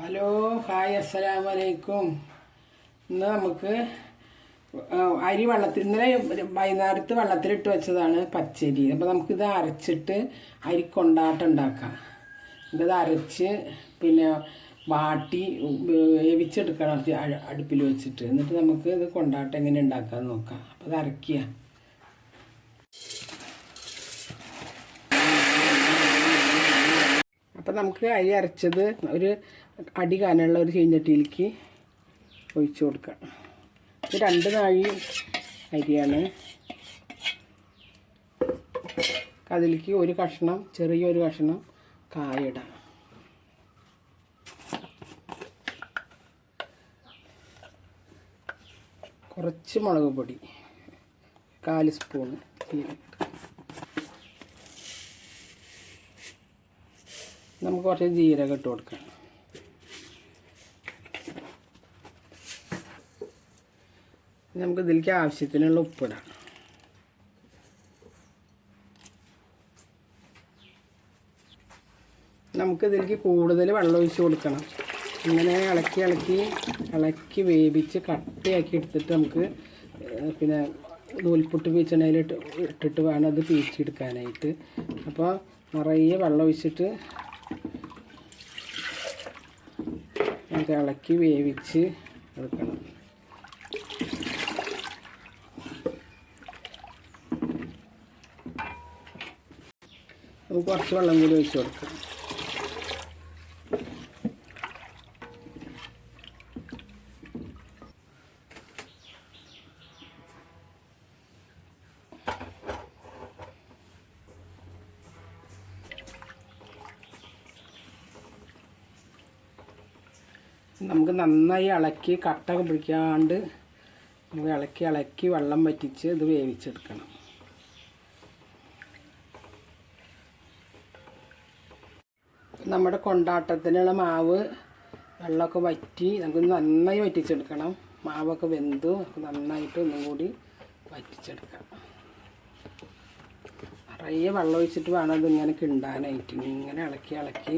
Hello hi അസ്സലാം വലൈക്കും ഇന്ന് നമുക്ക് അരി വെള്ളത്തിൽ ഇന്നലെ വൈകുന്നേരത്ത് വെള്ളത്തിലിട്ട് വെച്ചതാണ് പച്ചരി. അപ്പോൾ നമുക്കിത് അരച്ചിട്ട് അരി കൊണ്ടാട്ടം ഉണ്ടാക്കാം. ഇത് അരച്ച് പിന്നെ വാട്ടി വേവിച്ചെടുക്കണം അടുപ്പിൽ വെച്ചിട്ട്. എന്നിട്ട് നമുക്ക് ഇത് കൊണ്ടാട്ടം എങ്ങനെ ഉണ്ടാക്കാമെന്ന് നോക്കാം. അപ്പോൾ അത് അരയ്ക്കുക. അപ്പം നമുക്ക് അരി അരച്ചത് ഒരു അടി കാനുള്ള ഒരു ചീഞ്ഞട്ടിയിലേക്ക് ഒഴിച്ചു കൊടുക്കാം. ഇത് രണ്ട് നാഴി അരിയാണ്. അതിലേക്ക് ഒരു കഷ്ണം ചെറിയൊരു കഷ്ണം കായിടാം കുറച്ച് മുളക് പൊടി കാൽ സ്പൂണ് ജീരകം നമുക്ക് കുറച്ച് ജീരകം ഇട്ട് കൊടുക്കാം. നമുക്ക് ഇതിലേക്ക് ആവശ്യത്തിനുള്ള ഉപ്പിടാം. നമുക്ക് ഇതിലേക്ക് കൂടുതൽ വെള്ളം ഒഴിച്ച് കൊടുക്കണം. ഇങ്ങനെ ഇളക്കി ഇളക്കി ഇളക്കി വേവിച്ച് കട്ടയാക്കി എടുത്തിട്ട് നമുക്ക് പിന്നെ നൂൽപുട്ട് പീച്ചണയിൽ ഇട്ട് ഇട്ടിട്ട് വേണം അത് പീച്ചെടുക്കാനായിട്ട്. അപ്പോൾ നിറയെ വെള്ളം ഒഴിച്ചിട്ട് നമുക്ക് ഇളക്കി വേവിച്ച് എടുക്കണം. നമുക്ക് കുറച്ച് വെള്ളം കൂടി ഒഴിച്ച് കൊടുക്കാം. നമുക്ക് നന്നായി ഇളക്കി കട്ട പിടിക്കാണ്ട് നമുക്ക് ഇളക്കി ഇളക്കി വെള്ളം വറ്റിച്ച് ഇത് വേവിച്ചെടുക്കണം. നമ്മുടെ കൊണ്ടാട്ടത്തിനുള്ള മാവ് വെള്ളമൊക്കെ വറ്റി നമുക്ക് നന്നായി വറ്റിച്ചെടുക്കണം. മാവൊക്കെ വെന്തു നന്നായിട്ട് ഒന്നും കൂടി വറ്റിച്ചെടുക്കാം. നിറയെ വെള്ളം ഒഴിച്ചിട്ട് വേണം ഇത് ഇങ്ങനെ കിണ്ടാനായിട്ട്. ഇങ്ങനെ ഇളക്കി ഇളക്കി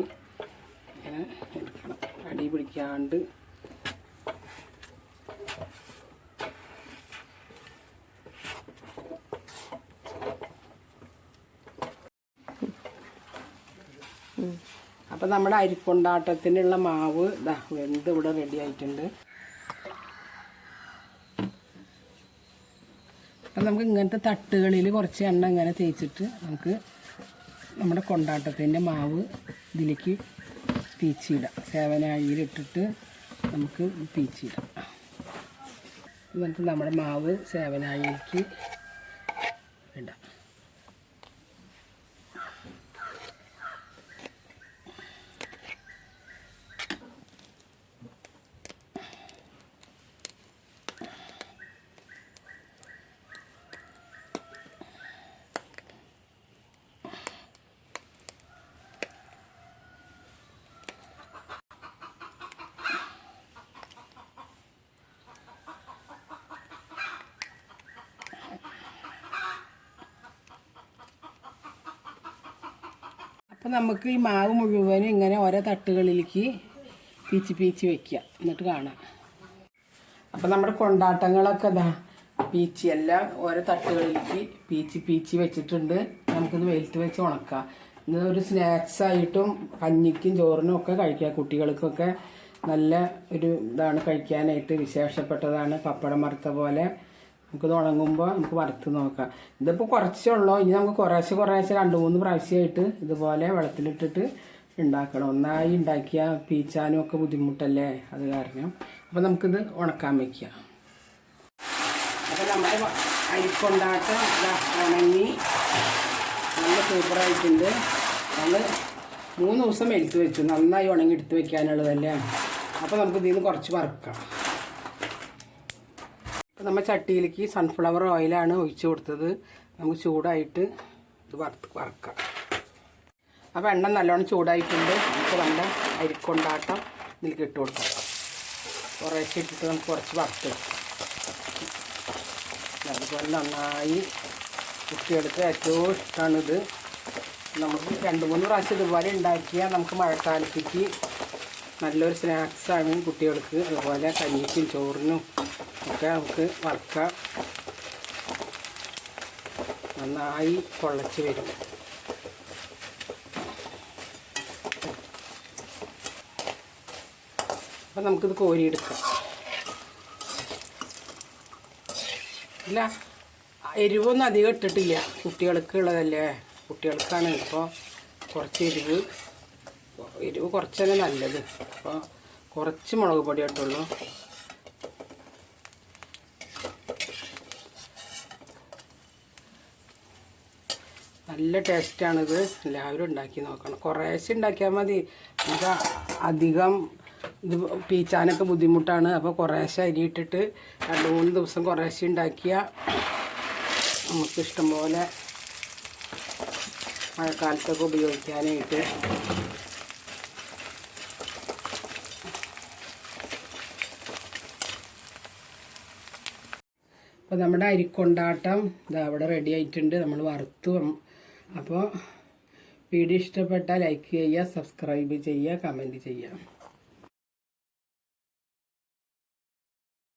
ഇങ്ങനെ എടുക്കണം. അടി പിടിക്കാണ്ട്. അപ്പം നമ്മുടെ അരിക്കൊണ്ടാട്ടത്തിനുള്ള മാവ് ഇതാ വെന്ത് ഇവിടെ റെഡി ആയിട്ടുണ്ട്. അപ്പം നമുക്ക് ഇങ്ങനത്തെ തട്ടുകളിൽ കുറച്ച് എണ്ണ ഇങ്ങനെ തേച്ചിട്ട് നമുക്ക് നമ്മുടെ കൊണ്ടാട്ടത്തിന്റെ മാവ് ഇതിലേക്ക് പീച്ചിടാം. സേവനാഴിയിലിട്ടിട്ട് നമുക്ക് പീച്ചിയില എന്നിട്ട് നമ്മുടെ മാവ് സേവനാഴിയിലേക്ക് നമുക്ക് ഈ മാവ് മുഴുവനും ഇങ്ങനെ ഓരോ തട്ടുകളിലേക്ക് പീച്ച് പീച്ച് വെക്കുക. എന്നിട്ട് കാണാം. അപ്പം നമ്മുടെ കൊണ്ടാട്ടങ്ങളൊക്കെ ഇതാ പീച്ചി എല്ലാം ഓരോ തട്ടുകളിലേക്ക് പീച്ച് പീച്ച് വെച്ചിട്ടുണ്ട്. നമുക്കിത് വെയിലത്ത് വെച്ച് ഉണക്കാം. ഇത് ഒരു സ്നാക്സ് ആയിട്ടും കഞ്ഞിക്കും ചോറിനും ഒക്കെ കഴിക്കാം. കുട്ടികൾക്കൊക്കെ നല്ല ഒരു ഇതാണ് കഴിക്കാനായിട്ട് വിശേഷപ്പെട്ടതാണ് പപ്പടം വറുത്ത പോലെ. നമുക്കിത് ഉണങ്ങുമ്പോൾ നമുക്ക് വറുത്ത് നോക്കാം. ഇതിപ്പോൾ കുറച്ചേ ഉള്ളൂ. ഇനി നമുക്ക് കുറേശ്ശെ കുറേശ്ശെ രണ്ട് മൂന്ന് പ്രാവശ്യമായിട്ട് ഇതുപോലെ വെള്ളത്തിലിട്ടിട്ട് ഉണ്ടാക്കണം. ഒന്നായി ഉണ്ടാക്കിയാൽ പീച്ചാനും ഒക്കെ ബുദ്ധിമുട്ടല്ലേ? അത് കാരണം. അപ്പോൾ നമുക്കിത് ഉണക്കാൻ വയ്ക്കാം അപ്പോൾ നമ്മൾ അരിക്കൊണ്ടാട്ടം ഉണങ്ങി നല്ല സൂപ്പറായിട്ടുണ്ട്. നമ്മൾ മൂന്ന് ദിവസം എടുത്ത് വെച്ചു. നന്നായി ഉണങ്ങി എടുത്ത് വെക്കാനുള്ളതല്ലേ? അപ്പോൾ നമുക്ക് ഇതിൽ നിന്ന് കുറച്ച് വറുക്കാം. അപ്പോൾ നമ്മൾ ചട്ടിയിലേക്ക് സൺഫ്ലവർ ഓയിലാണ് ഒഴിച്ചു കൊടുത്തത്. നമുക്ക് ചൂടായിട്ട് ഇത് വറുത്ത് വറക്കാം. അപ്പോൾ എണ്ണ നല്ലോണം ചൂടായിട്ടുണ്ട്. നമുക്ക് നമ്മുടെ അരിക്കൊണ്ടാട്ടം ഇതിലേക്ക് ഇട്ട് കൊടുക്കാം. കുറേശ്ശെ ഇട്ടിട്ട് നമുക്ക് കുറച്ച് വറുത്ത് അതുപോലെ നന്നായി കുട്ടികൾക്ക് ഏറ്റവും ഇഷ്ടമാണിത് നമുക്ക് രണ്ട് മൂന്ന് പ്രാവശ്യം ഇതുപോലെ ഉണ്ടാക്കിയാൽ നമുക്ക് മഴക്കാലത്തേക്ക് നല്ലൊരു സ്നാക്സാണ് കുട്ടികൾക്ക്. അതുപോലെ കഞ്ഞിക്കും ചോറിനും ഒക്കെ നമുക്ക് വറുക്കാം. നന്നായി പൊള്ളച്ച് വരും. അപ്പം നമുക്കിത് കോരിയെടുക്കാം. ഇല്ല എരിവൊന്നും അധികം ഇട്ടിട്ടില്ല. കുട്ടികൾക്ക് ഉള്ളതല്ലേ? കുട്ടികൾക്കാണ് ഇപ്പോൾ കുറച്ച് എരിവ്. എരിവ് കുറച്ച് തന്നെ നല്ലത്. അപ്പോൾ കുറച്ച് മുളക് പൊടി ഇട്ടുള്ളൂ. നല്ല ടേസ്റ്റാണിത് എല്ലാവരും ഉണ്ടാക്കി നോക്കണം. കുറേശ്ശെ ഉണ്ടാക്കിയാൽ മതി. നമുക്ക് അധികം ഇത് പീച്ചാനൊക്കെ ബുദ്ധിമുട്ടാണ്. അപ്പോൾ കുറേശ്ശെ അരിയിട്ടിട്ട് രണ്ട് മൂന്ന് ദിവസം കുറേശ്ശെ ഉണ്ടാക്കിയാൽ നമുക്ക് ഇഷ്ടംപോലെ മഴക്കാലത്തൊക്കെ ഉപയോഗിക്കാനായിട്ട്. അപ്പോൾ നമ്മുടെ അരിക്കൊണ്ടാട്ടം ഇതാ അവിടെ റെഡി ആയിട്ടുണ്ട്. നമ്മൾ വറുത്തു അപ്പോൾ വീഡിയോ ഇഷ്ടപ്പെട്ടാൽ ലൈക്ക് ചെയ്യുക സബ്സ്ക്രൈബ് ചെയ്യുക കമൻറ്റ് ചെയ്യുക